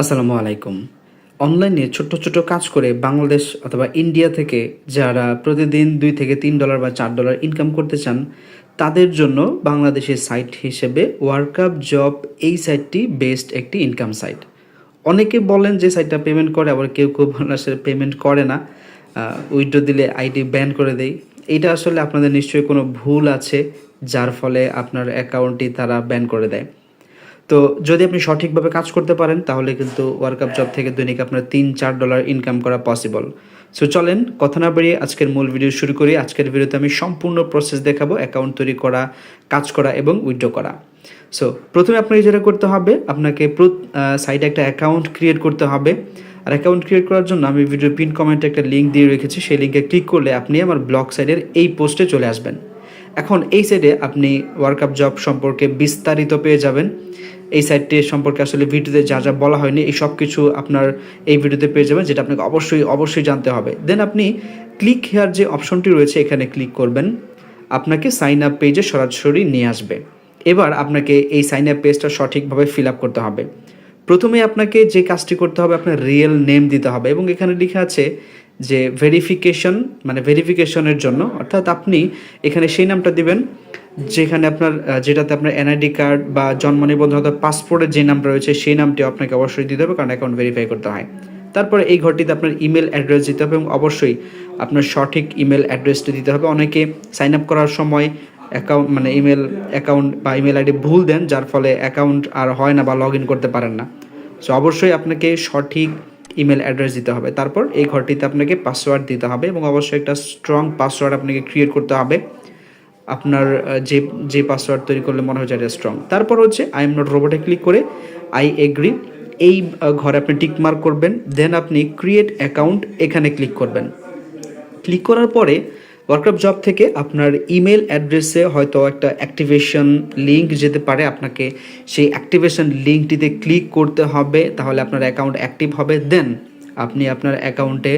আসসালামু আলাইকুম। অনলাইনে ছোট ছোট কাজ করে বাংলাদেশ অথবা ইন্ডিয়া থেকে যারা প্রতিদিন দুই থেকে তিন ডলার বা চার ডলার ইনকাম করতে চান, তাদের জন্য বাংলাদেশের সাইট হিসেবে ওয়ার্কআপ জব এই সাইটটি বেস্ট একটি ইনকাম সাইট অনেকে বলেন যে সাইটটা পেমেন্ট করে, আবার কেউ কেউ আসলে পেমেন্ট করে না। উইড্রো দিলে আইডি ব্যান করে দেয় এটা আসলে আপনাদের নিশ্চয়ই কোনো ভুল আছে, যার ফলে আপনার অ্যাকাউন্টটি তারা ব্যান করে দেয়। তো যদি আপনি সঠিকভাবে কাজ করতে পারেন, তাহলে কিন্তু ওয়ার্কআপ জব থেকে দৈনিক আপনার তিন, চার ডলার ইনকাম করা পসিবল সো চলেন, কথা না বাড়িয়ে আজকের মূল ভিডিও শুরু করি। আজকের ভিডিওতে আমি সম্পূর্ণ প্রসেস দেখাবো অ্যাকাউন্ট তৈরি করা, কাজ করা এবং উইথড্র করা। সো প্রথমে আপনাকে যেটা করতে হবে, আপনাকে সাইডে একটা অ্যাকাউন্ট ক্রিয়েট করতে হবে। আর অ্যাকাউন্ট ক্রিয়েট করার জন্য আমি ভিডিও পিন কমেন্টে একটা লিঙ্ক দিয়ে রেখেছি। সেই লিঙ্কে ক্লিক করলে আপনি আমার ব্লগ সাইডের এই পোস্টে চলে আসবেন। এখন এই সাইডে আপনি ওয়ার্কআপ জব সম্পর্কে বিস্তারিত পেয়ে যাবেন। এই সাইটটি সম্পর্কে আসলে ভিডিওতে যা যা বলা হয়নি, এই সব কিছু আপনার এই ভিডিওতে পেয়ে যাবেন, যেটা আপনাকে অবশ্যই অবশ্যই জানতে হবে। দেন আপনি ক্লিক হেয়ার যে অপশনটি রয়েছে, এখানে ক্লিক করবেন। আপনাকে সাইন আপ পেজে সরাসরি নিয়ে আসবে। এবার আপনাকে এই সাইন আপ পেজটা সঠিকভাবে ফিল আপ করতে হবে। প্রথমে আপনাকে যে কাজটি করতে হবে, আপনার রিয়েল নেম দিতে হবে এবং এখানে লেখা আছে যে ভেরিফিকেশন মানে ভেরিফিকেশনের জন্য। অর্থাৎ আপনি এখানে সেই নামটা দিবেন যেখানে আপনার যেটাতে আপনার এনআইডি কার্ড বা জন্ম নিবন্ধন পাসপোর্টের যে নামটা রয়েছে, সেই নামটি আপনাকে অবশ্যই দিতে হবে, কারণ অ্যাকাউন্ট ভেরিফাই করতে হয়। তারপরে এই ঘরটিতে আপনার ইমেল অ্যাড্রেস দিতে হবে এবং অবশ্যই আপনার সঠিক ইমেল অ্যাড্রেসটি দিতে হবে। অনেকে সাইন আপ করার সময় অ্যাকাউন্ট মানে ইমেল অ্যাকাউন্ট বা ইমেল আইডি ভুল দেন, যার ফলে অ্যাকাউন্ট আর হয় না বা লগ ইন করতে পারেন না। সো অবশ্যই আপনাকে সঠিক ইমেল অ্যাড্রেস দিতে হবে। তারপর এই ঘরটিতে আপনাকে পাসওয়ার্ড দিতে হবে এবং অবশ্যই একটা স্ট্রং পাসওয়ার্ড আপনাকে ক্রিয়েট করতে হবে। আপনার যে যে পাসওয়ার্ড তৈরি করলে মনে হয় এটা স্ট্রং তারপর হচ্ছে আই এম নট রোবটে ক্লিক করে আই এগ্রি এই ঘরে আপনি টিক মার্ক করবেন দেন আপনি ক্রিয়েট অ্যাকাউন্ট এখানে ক্লিক করবেন। ক্লিক করার পরে ওয়ার্কআপ জব থেকে আপনার ইমেল অ্যাড্রেসে হয়তো একটা অ্যাক্টিভেশন লিঙ্ক যেতে পারে। আপনাকে সেই অ্যাক্টিভেশন লিঙ্কটিতে ক্লিক করতে হবে, তাহলে আপনার অ্যাকাউন্ট অ্যাক্টিভ হবে। দেন আপনি আপনার অ্যাকাউন্টে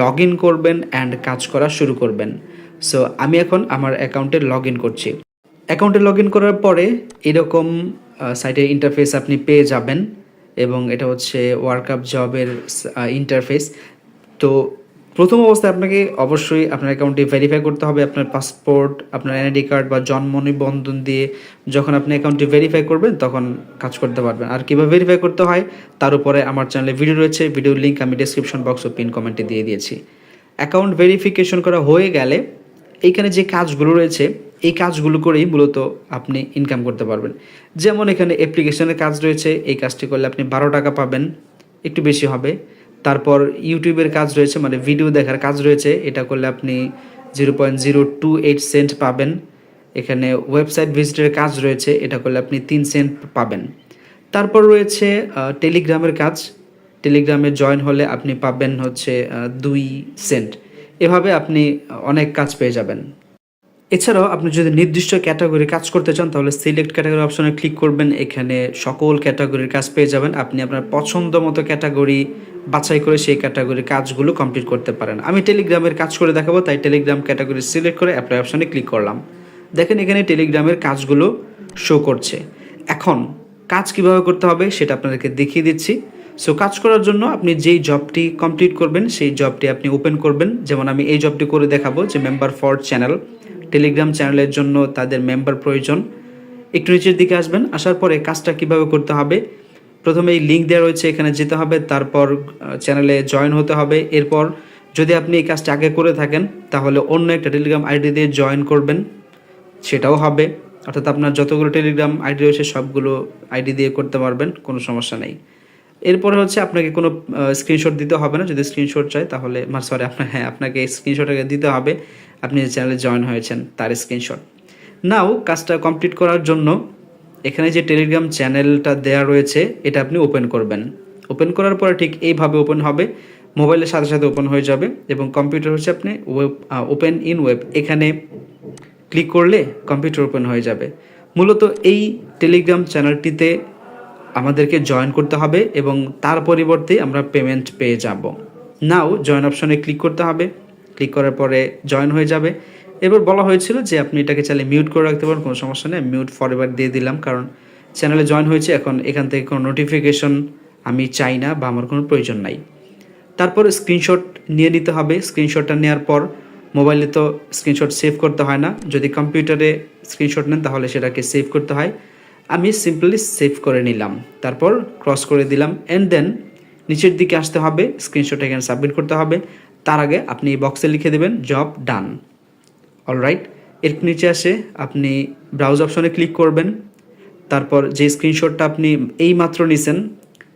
লগ ইন করবেন অ্যান্ড কাজ করা শুরু করবেন। সো আমি এখন আমার অ্যাকাউন্টে লগ ইন করছি। অ্যাকাউন্টে লগ ইন করার পরে এরকম সাইটের ইন্টারফেস আপনি পেয়ে যাবেন এবং এটা হচ্ছে ওয়ার্কআপ জবের ইন্টারফেস তো প্রথম অবস্থায় আপনাকে অবশ্যই আপনার অ্যাকাউন্টটি ভেরিফাই করতে হবে, আপনার পাসপোর্ট আপনার এনআইডি কার্ড বা জন্ম নিবন্ধন দিয়ে যখন আপনি অ্যাকাউন্টটি ভেরিফাই করবেন তখন কাজ করতে পারবেন। আর কীভাবে ভেরিফাই করতে হয়, তার উপরে আমার চ্যানেলে ভিডিও রয়েছে ভিডিওর লিঙ্ক আমি ডিসক্রিপশন বক্স ও পিন কমেন্টে দিয়ে দিয়েছি। অ্যাকাউন্ট ভেরিফিকেশন করা হয়ে গেলে এইখানে যে কাজগুলো রয়েছে, এই কাজগুলো করেই মূলত আপনি ইনকাম করতে পারবেন। যেমন এখানে অ্যাপ্লিকেশনের কাজ রয়েছে, এই কাজটি করলে আপনি বারো টাকা পাবেন, একটু বেশি হবে। তারপর ইউটিউবের কাজ রয়েছে মানে ভিডিও দেখার কাজ রয়েছে, এটা করলে আপনি zero point zero two eight cent পাবেন। এখানে ওয়েবসাইট ভিজিটের কাজ রয়েছে, এটা করলে আপনি তিন সেন্ট পাবেন। তারপর রয়েছে টেলিগ্রামের কাজ। টেলিগ্রামে জয়েন হলে আপনি পাবেন হচ্ছে দুই সেন্ট এভাবে আপনি অনেক কাজ পেয়ে যাবেন। এছাড়াও আপনি যদি নির্দিষ্ট ক্যাটাগরি কাজ করতে চান, তাহলে সিলেক্ট ক্যাটাগরি অপশনে ক্লিক করবেন। এখানে সকল ক্যাটাগরির কাজ পেয়ে যাবেন। আপনি আপনার পছন্দ মতো ক্যাটাগরি বাছাই করে সেই ক্যাটাগরির কাজগুলো কমপ্লিট করতে পারেন। আমি টেলিগ্রামের কাজ করে দেখাবো, তাই টেলিগ্রাম ক্যাটাগরি সিলেক্ট করে অ্যাপ্লাই অপশনে ক্লিক করলাম। দেখেন এখানে টেলিগ্রামের কাজগুলো শো করছে। এখন কাজ কীভাবে করতে হবে, সেটা আপনাদেরকে দেখিয়ে দিচ্ছি। সো কাজ করার জন্য আপনি যেই জবটি কমপ্লিট করবেন, সেই জবটি আপনি ওপেন করবেন। যেমন আমি এই জবটি করে দেখাবো যে মেম্বার ফর চ্যানেল টেলিগ্রাম চ্যানেলের জন্য তাদের মেম্বার প্রয়োজন। একটু নিচের দিকে আসবেন, আসার পরে কাজটা কীভাবে করতে হবে? প্রথমে এই লিঙ্ক দেওয়া রয়েছে, এখানে যেতে হবে। তারপর চ্যানেলে জয়েন হতে হবে। এরপর যদি আপনি এই কাজটা আগে করে থাকেন, তাহলে অন্য একটা টেলিগ্রাম আইডি দিয়ে জয়েন করবেন। সেটাও হবে। অর্থাৎ আপনার যতগুলো টেলিগ্রাম আইডি রয়েছে, সবগুলো আইডি দিয়ে করতে পারবেন, কোনো সমস্যা নেই। এরপরে হচ্ছে আপনাকে কোনো স্ক্রিনশট দিতে হবে না। যদি স্ক্রিনশট চাই তাহলে সরি আপনার হ্যাঁ আপনাকে স্ক্রিনশট আগে দিতে হবে। আপনি যে চ্যানেলে জয়েন হয়েছেন, তার স্ক্রিনশট নাও কাজটা কমপ্লিট করার জন্য, এখানে যে টেলিগ্রাম চ্যানেলটা দেয়া রয়েছে, এটা আপনি ওপেন করবেন। ওপেন করার পরে ঠিক এইভাবে ওপেন হবে। মোবাইলের সাথে সাথে ওপেন হয়ে যাবে এবং কম্পিউটার হচ্ছে আপনি ওয়েব ওপেন ইন ওয়েব এখানে ক্লিক করলে কম্পিউটার ওপেন হয়ে যাবে। মূলত এই টেলিগ্রাম চ্যানেলটিতে আমাদেরকে জয়েন করতে হবে এবং তার পরিবর্তে আমরা পেমেন্ট পেয়ে যাব। নাও জয়েন অপশনে ক্লিক করতে হবে। ক্লিক করার পরে জয়েন হয়ে যাবে। এবার বলা হয়েছিল যে আপনি এটাকে চাইলে মিউট করে রাখতে পারেন, কোনো সমস্যা নেই। মিউট ফরএভার দিয়ে দিলাম, কারণ চ্যানেলে জয়েন হয়েছে, এখন এখান থেকে কোনো নোটিফিকেশন আমি চাই না বা আমার কোনো প্রয়োজন নাই। তারপর স্ক্রিনশট নিয়ে নিতে হবে। স্ক্রিনশটটা নেওয়ার পর মোবাইলে তো স্ক্রিনশট সেভ করতে হয় না। যদি কম্পিউটারে স্ক্রিনশট নেন, তাহলে সেটাকে সেভ করতে হয়। আমি সিম্পলি সেভ করে নিলাম। তারপর ক্রস করে দিলাম অ্যান্ড দেন নিচের দিকে আসতে হবে স্ক্রিনশট এখানে সাবমিট করতে হবে। তার আগে আপনি এই বক্সে লিখে দেবেন জব ডান অলরাইট এর নিচে আসে আপনি ব্রাউজ অপশনে ক্লিক করবেন। তারপর যে স্ক্রিনশটটা আপনি এই মাত্র নিছেন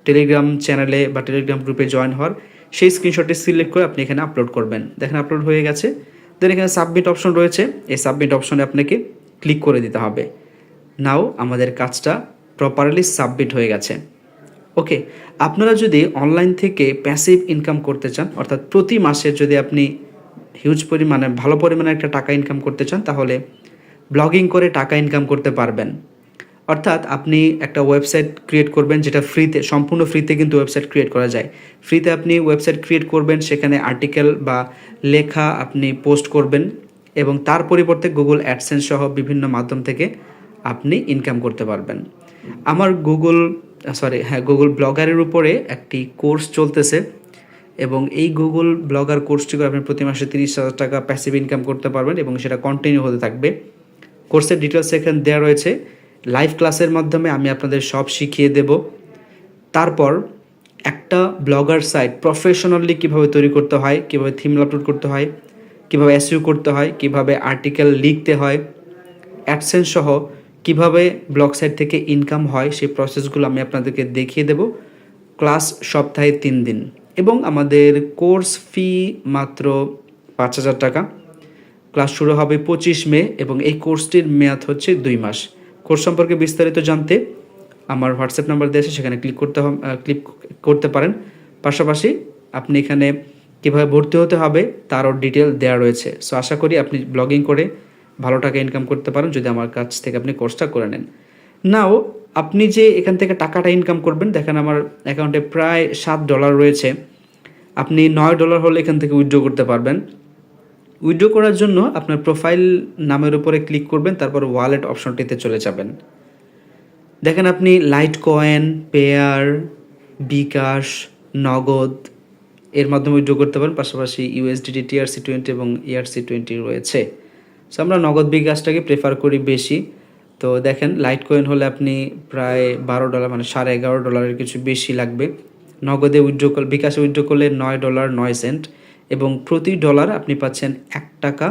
টেলিগ্রাম চ্যানেলে বা টেলিগ্রাম গ্রুপে জয়েন হওয়ার, সেই স্ক্রিনশটটি সিলেক্ট করে আপনি এখানে আপলোড করবেন। দেখেন আপলোড হয়ে গেছে। দেন এখানে সাবমিট অপশন রয়েছে। এই সাবমিট অপশনে আপনাকে ক্লিক করে দিতে হবে। নাও আমাদের কাজটা প্রপারলি সাবমিট হয়ে গেছে। ওকে আপনারা যদি অনলাইন থেকে প্যাসিভ ইনকাম করতে চান, অর্থাৎ প্রতি মাসে যদি আপনি হিউজ পরিমাণে, ভালো পরিমাণে একটা টাকা ইনকাম করতে চান, তাহলে ব্লগিং করে টাকা ইনকাম করতে পারবেন। অর্থাৎ আপনি একটা ওয়েবসাইট ক্রিয়েট করবেন যেটা ফ্রিতে সম্পূর্ণ ফ্রিতে কিন্তু ওয়েবসাইট ক্রিয়েট করা যায়। ফ্রিতে আপনি ওয়েবসাইট ক্রিয়েট করবেন, সেখানে আর্টিকেল বা লেখা আপনি পোস্ট করবেন এবং তার পরিবর্তে গুগল অ্যাডসেন্স সহ বিভিন্ন মাধ্যম থেকে আপনি ইনকাম করতে পারবেন। আমার গুগল সরি হ্যাঁ গুগল ব্লগারের উপরে একটি কোর্স চলতেছে এবং এই গুগল ব্লগার কোর্সটি করে আপনি প্রতি মাসে তিরিশ হাজার টাকা প্যাসিভ ইনকাম করতে পারবেন এবং সেটা কন্টিনিউ হতে থাকবে। কোর্সের ডিটেলস এখানে দেওয়া রয়েছে। লাইভ ক্লাসের মাধ্যমে আমি আপনাদের সব শিখিয়ে দেব। তারপর একটা ব্লগার সাইট প্রফেশনালি কীভাবে তৈরি করতে হয়, কীভাবে থিম আপলোড করতে হয়, কীভাবে এসইউ করতে হয়, কীভাবে আর্টিকেল লিখতে হয় অ্যাডসেন্স সহ কীভাবে ব্লগ সাইট থেকে ইনকাম হয় সেই প্রসেসগুলো আমি আপনাদেরকে দেখিয়ে দেব। ক্লাস সপ্তাহে তিন দিন। এবং আমাদের কোর্স ফি মাত্র পাঁচ হাজার টাকা। ক্লাস শুরু হবে পঁচিশ মে এবং এই কোর্সটির মেয়াদ হচ্ছে দুই মাস। কোর্স সম্পর্কে বিস্তারিত জানতে আমার হোয়াটসঅ্যাপ নাম্বার দিয়েছে সেখানে ক্লিক করতে ক্লিক করতে পারেন। পাশাপাশি আপনি এখানে কীভাবে ভর্তি হতে হবে তারও ডিটেল দেওয়া রয়েছে। সো আশা করি আপনি ব্লগিং করে ভালো টাকা ইনকাম করতে পারেন যদি আমার কাছ থেকে আপনি কোর্সটা করে নেন। নাও আপনি যে এখান থেকে টাকাটা ইনকাম করবেন, দেখেন আমার অ্যাকাউন্টে প্রায় সাত ডলার রয়েছে। আপনি নয় ডলার হলে এখান থেকে উইথড্র করতে পারবেন। উইথড্র করার জন্য আপনার প্রোফাইল নামের উপরে ক্লিক করবেন, তারপর ওয়ালেট অপশনটিতে চলে যাবেন। দেখেন আপনি লাইট কয়েন পেয়ার বিকাশ নগদ, এর মাধ্যমে উইথড্র করতে পারেন। পাশাপাশি ইউএসডিটি টিআরসি টোয়েন্টি এবং ইআরসি টোয়েন্টি রয়েছে। সো আমরা নগদ বিকাশটাকে প্রেফার করি বেশি। তো দেখেন লাইট কয়েন হলে আপনি প্রায় বারো ডলার মানে সাড়ে এগারো ডলারের কিছু বেশি লাগবে। নগদে উইথড্র করলে বিকাশে উইথড্র করলে নয় ডলার নয় সেন্ট এবং প্রতি ডলার আপনি পাচ্ছেন এক টাকা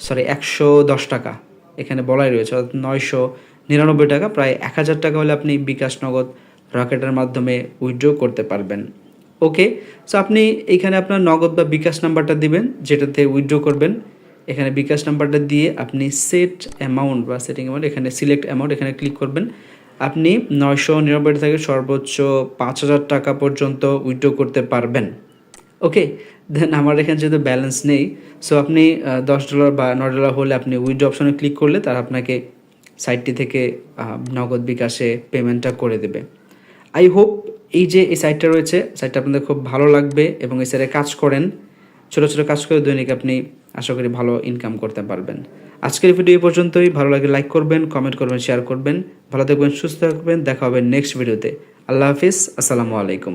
সরি একশো দশ টাকা। এখানে বলাই রয়েছে, অর্থাৎ নয়শো নিরানব্বই টাকা। প্রায় এক হাজার টাকা হলে আপনি বিকাশ নগদ রকেটের মাধ্যমে উইথড্র করতে পারবেন। ওকে সো আপনি এখানে আপনার নগদ বা বিকাশ নাম্বারটা দিবেন, যেটাতে উইথড্র করবেন। এখানে বিকাশ নাম্বারটা দিয়ে আপনি সেট অ্যামাউন্ট বা সেটিং অ্যামাউন্ট এখানে সিলেক্ট অ্যামাউন্ট এখানে ক্লিক করবেন। আপনি নয়শো নিরানব্বই থেকে সর্বোচ্চ পাঁচ হাজার টাকা পর্যন্ত উইথড্র করতে পারবেন। ওকে দেন আমার এখানে যেহেতু ব্যালেন্স নেই সো আপনি দশ ডলার বা নয় ডলার হলে আপনি উইথড্র অপশনে ক্লিক করলে তারা আপনাকে সাইটটি থেকে নগদ বিকাশে পেমেন্টটা করে দেবে। আই হোপ এই যে এই সাইটটা রয়েছে সাইটটা আপনাদের খুব ভালো লাগবে এবং এই সাইটে কাজ করেন। ছোটো ছোটো কাজ করে দৈনিক আপনি আশা করি ভালো ইনকাম করতে পারবেন। আজকের ভিডিও পর্যন্তই। ভালো লাগে লাইক করবেন কমেন্ট করবেন শেয়ার করবেন। ভালো থাকবেন, সুস্থ থাকবেন। দেখা হবে নেক্সট ভিডিওতে আল্লাহ হাফিজ। আসসালামু আলাইকুম।